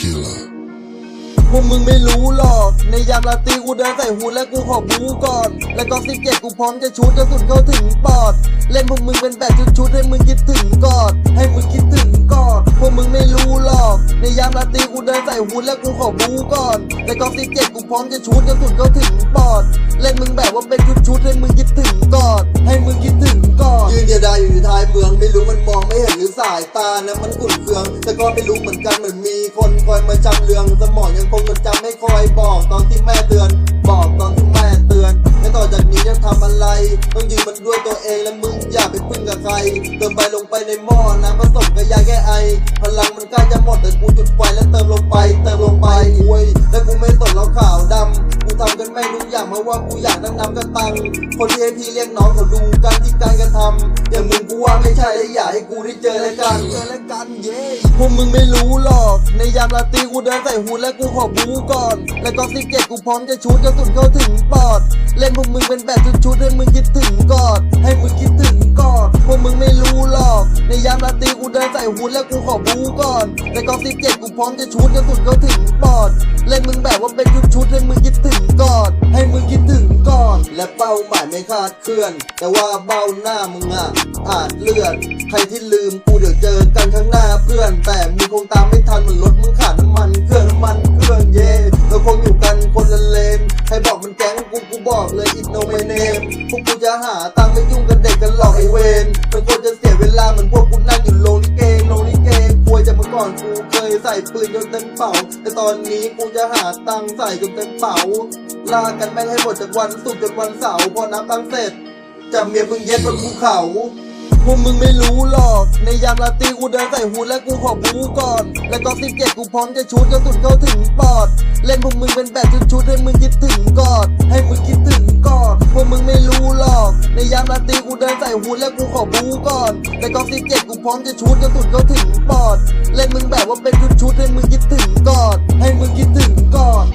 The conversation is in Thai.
Tequila. พวกมึงไม่รู้หรอก ในยามราตรีกูเดินใส่หูและกูขอบูก่อน แล้วก็สิบเจ็ดกูพร้อมจะชูดกระสุนเข้าถึงปอด เล่นพวกมึงเป็นแบบชุดๆให้มึงคิดถึงก่อนให้มึงคิดถึงก่อนพวกมึงไม่รู้หรอก ในยามราตรีกูเดินใส่หูและกูขอบูก่อน แล้วก็สิบเจ็ดกูพร้อมจะชูดกระสุนเข้าถึงปอด เล่นมึงแบบว่าเป็นชุดๆให้มึงคิดถึงก่อนให้มึงคิดถึงก่อนยืนเดียวดายอยู่ท้ายเมืองไม่รู้มันมองไม่เห็นหรือสายตานะมันขุ่นเคือง แต่ก็ไม่รู้เหมือนกันเหมือนมีคนค อยมาจำเรื่องสมองยังคงจดจำไม่คอยบอกตอนที่แม่เตือน บอกตอนที่แม่เตือนและต่อจากนี้จะทำอะไร ต้องยืนมันด้วยตัวเองและมึงอย่าไปพึ่งกับใครเติมไปลงไปในหม้อน้ำผสมกับยาแก้ไอ พลังมันใกล้จะหมดแต่กูจุดไฟแล้วเติมลงไป เติมลงไปอวย แม่งทุกอย่าว่ากูอยากนั่งนำกันตัง คนที่ให้พี่เรียกน้องเขาดูการที่การกระทำอย่างมึงกูว่าไม่ใช่และอยากให้กูได้เจอแล้วกันเจอแล้วกันเย้พวกมึงไม่รู้หรอก ในยามราตรีกูเดินใส่หูและกูขอบูก่อน แล้วก็สิบเจ็ดกูพร้อมจะชูดกระสุนเข้าถึงปอด เล่นพวกมึงเป็นแบบชุดๆให้มึงคิดถึงก่อนให้มึงคิดถึงก่อนพวกมึงไม่รู้หรอก ในยามราตรีกูเดินใส่หูและกูขอบูก่อนแล้วก็สิบเจ็ดกูพร้อมจะชูดกระสุนเข้าถึงปอด เล่นมึงแบบว่าเป็นชุดๆให้มึงคิดถึงก่อน คิดถึงก่อน และเป้าหมายไม่คาดเคลื่อน แต่ว่าเบ้าหน้ามึงอะอาจเลื่อน ใครที่ลืมกูเดี๋ยวเจอกันข้างหน้าเพื่อน แต่มึงคงตามไม่ทันเหมือนรถมึงขาดน้ำมันเครื่องน้ำมันเครื่องเย่เราคงอยู่กันคนละเลนใครบอกมันแก๊งกูกูบอกเลยอินโนเมเนมพวกกูจะหาตังค์ไม่ยุ่งกับเด็กกันหรอกไอเวนมันควรจะเสียเวลาเหมือนพวกกูนั่งอยู่โรงลิเกโรงลิเกป่วยจากเมื่อก่อนกูเคยใส่ปืนจนเต็มเป่าแต่ตอนนี้กูจะหาตังค์ใส่จนเต็มเป๋า ลากันแม่งให้หมดจากวันศุกร์จนวันเสาร์พอนับตังเสร็จจะเมียมึงเย็ดบนภูเขาพวกมึงไม่รู้หรอก ในยามราตรีกูเดินใส่หูและกูขอบูก่อน แล้วก็สิบเจ็ดกูพร้อมจะชูดกระสุนเข้าถึงปอด เล่นพวกมึงเป็นแบบชุดๆให้มึงคิดถึงก่อนให้มึงคิดถึงก่อนพวกมึงไม่รู้หรอก ในยามราตรีกูเดินใส่หูและกูขอบูก่อน แล้วก็สิบเจ็ดกูพร้อมจะชูดกระสุนเข้าถึงปอด เล่นมึงแบบว่าเป็นชุดๆให้มึงคิดถึงก่อนให้มึงคิดถึงก่อน